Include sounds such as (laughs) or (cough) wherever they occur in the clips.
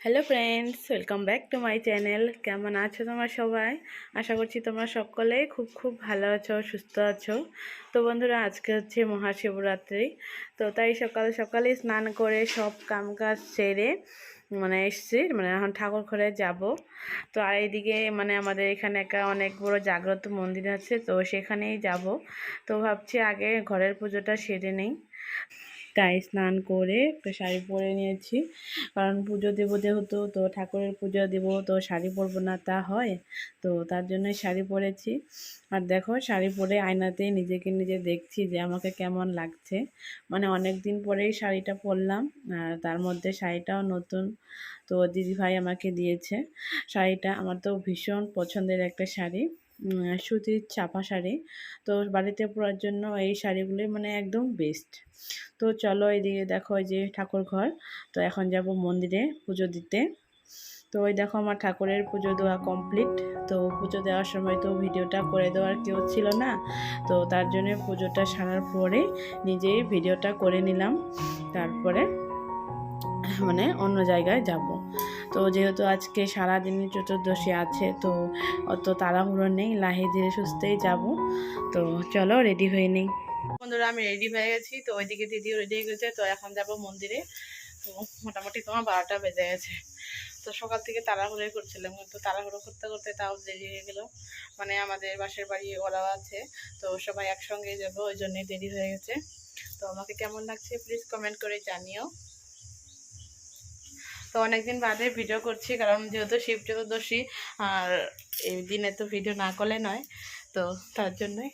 Hello friends welcome back to my channel কেমন আছো তোমরা সবাই? আশা করছি তোমরা সকলেই খুব খুব ভালো আছো, সুস্থ আছো। তো বন্ধুরা, আজকে হচ্ছে মহাশিবরাত্রি। তো তাই সকাল, সকালে স্নান করে সব কামকাজ সেরে মানে এসছি মানে এখন ঠাকুর ঘরে যাব। তো আর এইদিকে মানে আমাদের এখানে একটা অনেক বড় জাগ্রত মন্দির আছে, তো সেখানেই যাব। তো ভাবছি আগে ঘরের পুজোটা সেরে নেই। তাই স্নান করে একটা শাড়ি পরে নিয়েছি। কারণ পুজো দেবো যেহেতু, তো ঠাকুরের পুজো দেবো, তো শাড়ি পরবো না তা হয়। তো তার জন্যই শাড়ি পরেছি। আর দেখো, শাড়ি পরে আয়নাতে নিজেকে নিজে দেখছি যে আমাকে কেমন লাগছে। মানে অনেক দিন পরেই শাড়িটা পরলাম, আর তার মধ্যে শাড়িটাও নতুন। তো দিদিভাই আমাকে দিয়েছে শাড়িটা। আমার তো ভীষণ পছন্দের একটা শাড়ি। সুতির ছাপা শাড়ি। তো বাড়িতে পরার জন্য এই শাড়িগুলি মানে একদম বেস্ট তো চলো এদিকে দেখো যে ঠাকুর ঘর। তো এখন যাব মন্দিরে পুজো দিতে। তো ওই দেখো আমার ঠাকুরের পুজো দেওয়া কমপ্লিট তো পুজো দেওয়ার সময় তো ভিডিওটা করে দেওয়ার কেউ ছিল না। তো তার জন্য পুজোটা সারার পরে নিজেই ভিডিওটা করে নিলাম। তারপরে মানে অন্য জায়গায় যাব। তো যেহেতু আজকে সারাদিনই চতুর্দশী আছে, তো অত তাড়াহুড়ো নেই, লাহে ধীরে সুস্থেই যাব। তো চলো রেডি হয়ে নেই। বন্ধুরা, আমি রেডি হয়ে গেছি, তো ওইদিকে দিদিও রেডি হয়ে গেছে, তো এখন যাব মন্দিরে। তো মোটামুটি তোমার বারোটা বেজে গেছে। তো সকাল থেকে তাড়াহুড়োই করছিলাম, কিন্তু তাড়াহুড়ো করতে করতে তাও দেরি হয়ে গেল। মানে আমাদের বাসের বাড়ি ওরাও আছে, তো সবাই একসঙ্গে যাব, ওই জন্যই দেরি হয়ে গেছে। তো আমাকে কেমন লাগছে প্লিজ কমেন্ট করে জানিও। তো অনেকদিন বাদে ভিডিও করছি, কারণ যেহেতু শিব চতুর্দশী, আর এই দিনে তো ভিডিও না করলে নয়, তো তার জন্যই।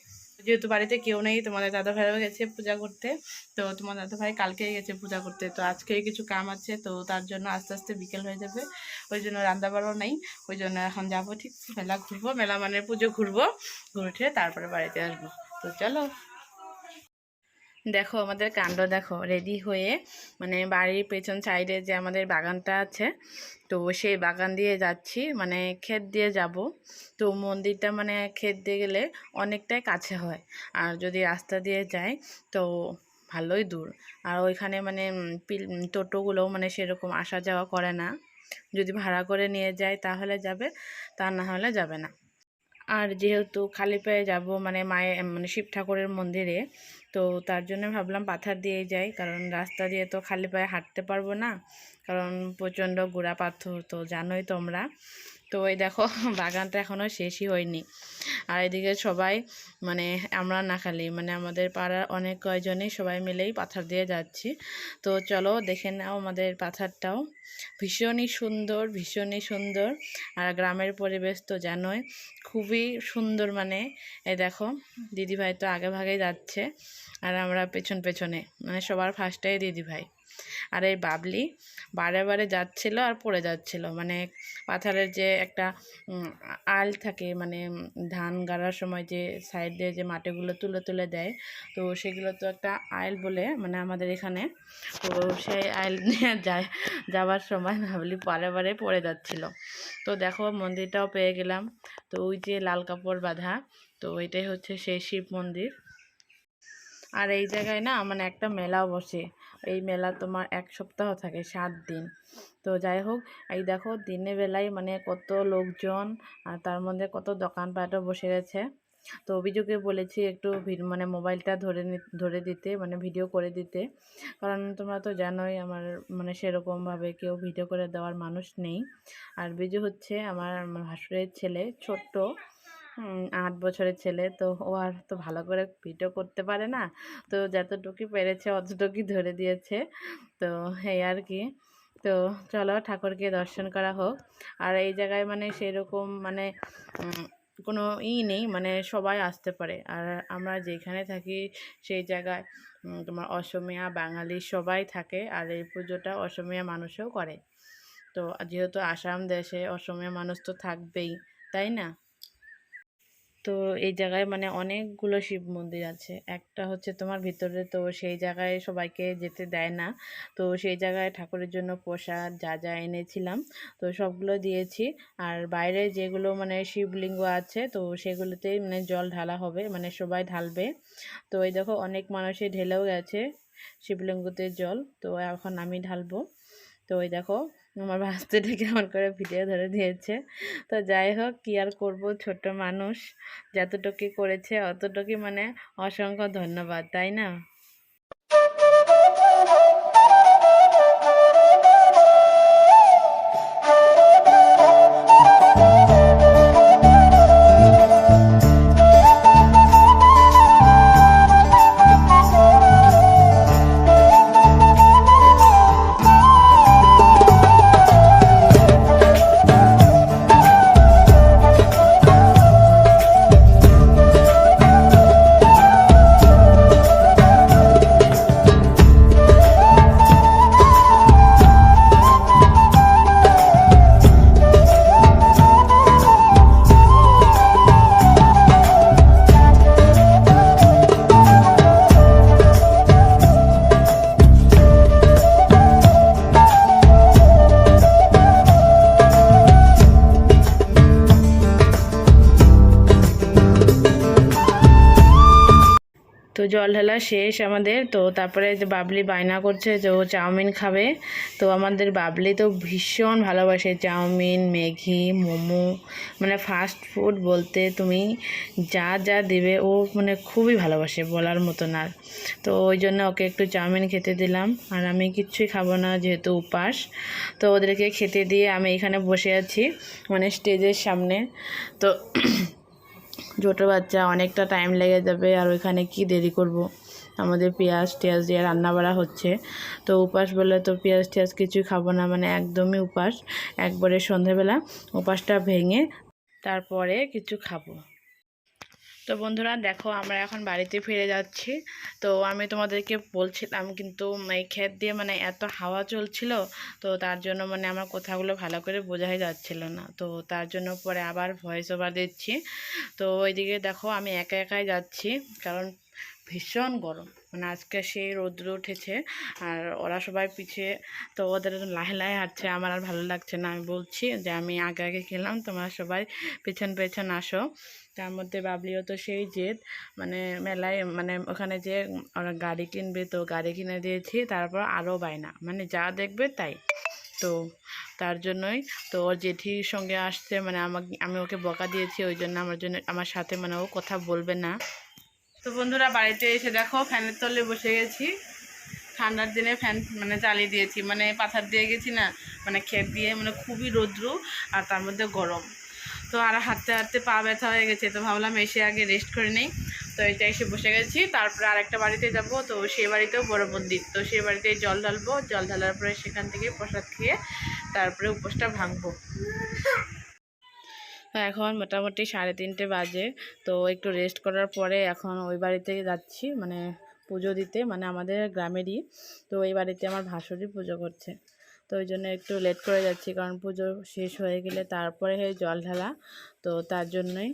যেহেতু বাড়িতে কেউ নেই, তোমাদের দাদা ভাইও গেছে পূজা করতে, তো তোমার দাদা ভাই কালকেই গেছে পূজা করতে, তো আজকেই কিছু কাম আছে, তো তার জন্য আস্তে আস্তে বিকেল হয়ে যাবে, ওই জন্য রান্না বাড়াও নেই, ওই জন্য এখন যাব ঠিক, মেলা ঘুরবো, মেলা মানে পুজো ঘুরবো, ঘুরে তারপরে বাড়িতে আসব, তো চলো। দেখো, আমাদের কাণ্ড দেখো রেডি হয়ে মানে বাড়ির পেছন সাইডে যে আমাদের বাগানটা আছে, তো সেই বাগান দিয়ে যাচ্ছি মানে ক্ষেত দিয়ে যাব। তো মন্দিরটা মানে ক্ষেত দিয়ে গেলে অনেকটাই কাছে হয়, আর যদি রাস্তা দিয়ে যাই তো ভালোই দূর। আর ওইখানে মানে টোটোগুলোও মানে সেরকম আসা যাওয়া করে না। যদি ভাড়া করে নিয়ে যায় তাহলে যাবে, তা না হলে যাবে না। আর যেহেতু খালি পায়ে যাব মানে মায়ে মানে শিব ঠাকুরের মন্দিরে, তো তার জন্য ভাবলাম পাথার দিয়ে যাই, কারণ রাস্তা দিয়ে তো খালি পায়ে হাঁটতে পারব না। কারণ প্রচণ্ড গুড়া পাথর তো জানোই তোমরা। তো ওই দেখো, (laughs) বাগানটা এখনও শেষই হয়নি। আর এদিকে সবাই মানে আমরা না খালি মানে আমাদের পাড়ার অনেক কয়জনই সবাই মিলেই পাথর দিয়ে যাচ্ছি। তো চলো দেখে নাও আমাদের পাথরটাও। ভীষণই সুন্দর ভীষণই সুন্দর। আর গ্রামের পরিবেশ তো জানোই, খুবই সুন্দর মানে। এ দেখো, দিদিভাই তো আগে ভাগেই যাচ্ছে। আর আমরা পেছন পেছনে মানে সবার ফার্স্টেই দিদিভাই। আর এই বাবলি বারে বারে যাচ্ছিল আর পড়ে যাচ্ছিল। মানে পাথারের যে একটা আল থাকে মানে ধান গাড়ার সময় যে সাইড দিয়ে যে মাটিগুলো তুলে তুলে দেয়, তো সেগুলো তো একটা আইল বলে মানে আমাদের এখানে। তো সেই আইল নিয়ে (laughs) যায়, যাওয়ার সময় ভাবলি বারে বারে পড়ে যাচ্ছিল। তো দেখো মন্দিরটাও পেয়ে গেলাম। তো ওই যে লাল কাপড় বাঁধা, তো ওইটাই হচ্ছে সেই শিব মন্দির। আর এই জায়গায় না মানে একটা মেলাও বসে। এই মেলা তোমার এক সপ্তাহ থাকে, সাত দিন। তো যাই হোক, এই দেখো দিনের বেলায় মানে কত লোকজন, আর তার মধ্যে কত দোকানপাটও বসে গেছে। তো অভিযোগে বলেছি একটু মানে মোবাইলটা ধরে ধরে দিতে মানে ভিডিও করে দিতে। কারণ তোমরা তো জানোই আমার মানে সেরকমভাবে কেউ ভিডিও করে দেওয়ার মানুষ নেই। আর বিজু হচ্ছে আমার ভাসুরের ছেলে, ছোট্ট। আট বছরের ছেলে। তো ও আর তো ভালো করে ভিডিও করতে পারে না। তো যতটুকু পেরেছে অতটুকুই ধরে দিয়েছে। তো এই আর কি। তো চলো ঠাকুরকে দর্শন করা হোক। আর এই জায়গায় মানে সেরকম মানে কোনো ই নেই। মানে সবাই আসতে পারে। আর আমরা যেখানে থাকি সেই জায়গায় তোমার অসমিয়া, বাঙালি সবাই থাকে। আর এই পুজোটা অসমিয়া মানুষও করে। তো যেহেতু আসাম দেশে অসমিয়া মানুষ তো থাকবেই, তাই না? তো এই জায়গায় মানে অনেকগুলো শিব মন্দির আছে। একটা হচ্ছে তোমার ভিতরে তো সেই জায়গায় সবাইকে যেতে দেয় না। তো সেই জায়গায় ঠাকুরের জন্য প্রসাদ যা যা এনেছিলাম, তো সবগুলো দিয়েছি। আর বাইরে যেগুলো মানে শিবলিঙ্গ আছে, তো সেগুলোতেই মানে জল ঢালা হবে মানে সবাই ঢালবে। তো এই দেখো অনেক মানুষই ঢেলেও গেছে শিবলিঙ্গতে জল, তো এখন আমি ঢালবো। তো ওই দেখো আমার ভাস্তিটা কেমন করে ভিডিও ধরে দিয়েছে। তো যাই হোক, কী আর করব? ছোট মানুষ যতটুকু করেছে, অতটুকুই মানে অসংখ্য ধন্যবাদ, তাই না? তো জল ঢালা শেষ আমাদের। তো তারপরে যে বাবলি বায়না করছে যে ও চাউমিন খাবে। তো আমাদের বাবলি তো ভীষণ ভালোবাসে চাউমিন, ম্যাগি, মোমো মানে ফাস্ট ফুড বলতে তুমি যা যা দেবে ও মানে খুবই ভালোবাসে বলার মতন আর। তো ওই জন্য ওকে একটু চাউমিন খেতে দিলাম। আর আমি কিচ্ছুই খাব না যেহেতু উপাস। তো ওদেরকে খেতে দিয়ে আমি এখানে বসে আছি মানে স্টেজের সামনে। তো ছোটো বাচ্চা, অনেকটা টাইম লেগে যাবে আর ওইখানে কি দেরি করব। আমাদের পেঁয়াজ টেয়াজ দিয়ে রান্না বাড়া হচ্ছে। তো উপাস বলে তো পেঁয়াজ টেয়াজ কিছুই খাব না। মানে একদমই উপাস। একবারে সন্ধেবেলা উপাসটা ভেঙে তারপরে কিছু খাব। তো বন্ধুরা দেখো, আমরা এখন বাড়িতে ফিরে যাচ্ছি। তো আমি তোমাদেরকে বলছিলাম, কিন্তু এই ক্ষেত দিয়ে মানে এত হাওয়া চলছিল, তো তার জন্য মানে আমার কথাগুলো ভালো করে বোঝাই যাচ্ছিল না। তো তার জন্য পরে আবার ভয়েস ওভার দিচ্ছি। তো ওইদিকে দেখো, আমি একা একাই যাচ্ছি, কারণ ভীষণ গরম। মানে আজকে সেই রৌদ্র উঠেছে আর ওরা সবাই পিছিয়ে তো ওদের লাহে লাহে হাঁটছে। আমার আর ভালো লাগছে না। আমি বলছি যে আমি আগে আগে খেলাম তোমরা সবাই পেছন পেছন আসো। তার মধ্যে বাবলিও তো সেই জেদ। মানে মেলায় মানে ওখানে যে ওরা গাড়ি কিনবে, তো গাড়ি কিনে দিয়েছি, তারপর আরও বায়না। মানে যা দেখবে তাই। তো তার জন্যই, তো ওর জেঠির সঙ্গে আসছে। মানে আমাকে, আমি ওকে বকা দিয়েছি, ওই জন্য আমার জন্য, আমার সাথে মানে ও কথা বলবে না। তো বন্ধুরা, বাড়িতে এসে দেখো, ফ্যানের তলে বসে গেছি। ঠান্ডার দিনে ফ্যান মানে চালিয়ে দিয়েছি। মানে পাথার দিয়ে গেছি না মানে খেপ দিয়ে মানে খুবই রৌদ্র আর তার মধ্যে গরম। তো আর হাঁটতে হাঁটতে পা ব্যথা হয়ে গেছে, তো ভাবলাম এসে আগে রেস্ট করে নেই। তো এটা এসে বসে গেছি। তারপরে আরেকটা বাড়িতে যাব, তো সেই বাড়িতেও বড় মন্দির। তো সেই বাড়িতে জল ঢালবো, জল ঢালার পরে সেখান থেকে প্রসাদ খেয়ে তারপরে উপোসটা ভাঙবো। এখন মোটামুটি সাড়ে তিনটে বাজে। তো একটু রেস্ট করার পরে এখন ওই বাড়িতে যাচ্ছি মানে পুজো দিতে মানে আমাদের গ্রামেরই। তো এই বাড়িতে আমার ভাসুরই পুজো করছে। তো ওই জন্য একটু লেট করে যাচ্ছি, কারণ পুজো শেষ হয়ে গেলে তারপরে হয় জল ঢালা। তো তার জন্যই।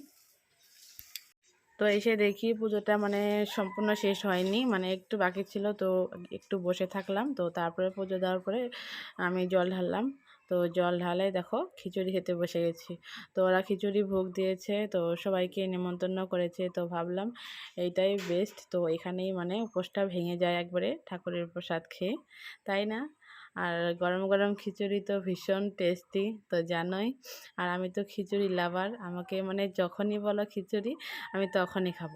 তো এসে দেখি পুজোটা মানে সম্পূর্ণ শেষ হয়নি মানে একটু বাকি ছিল, তো একটু বসে থাকলাম। তো তারপরে পুজো দেওয়ার পরে আমি জল ঢাললাম। তো জল ঢালে দেখো, খিচুড়ি খেতে বসে গেছি। তো ওরা খিচুড়ি ভোগ দিয়েছে, তো সবাইকে নেমন্তন্ন করেছে। তো ভাবলাম এইটাই বেস্ট তো এখানেই মানে উপোসটা ভেঙে যায় একবারে ঠাকুরের প্রসাদ খেয়ে, তাই না? আর গরম গরম খিচুড়ি তো ভীষণ টেস্টি তো জানোই। আর আমি তো খিচুড়ি লাভার আমাকে মানে যখনই বলো খিচুড়ি, আমি তখনই খাব।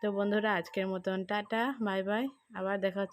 তো বন্ধুরা, আজকের মতন টাটা বাই বাই আবার দেখা হচ্ছে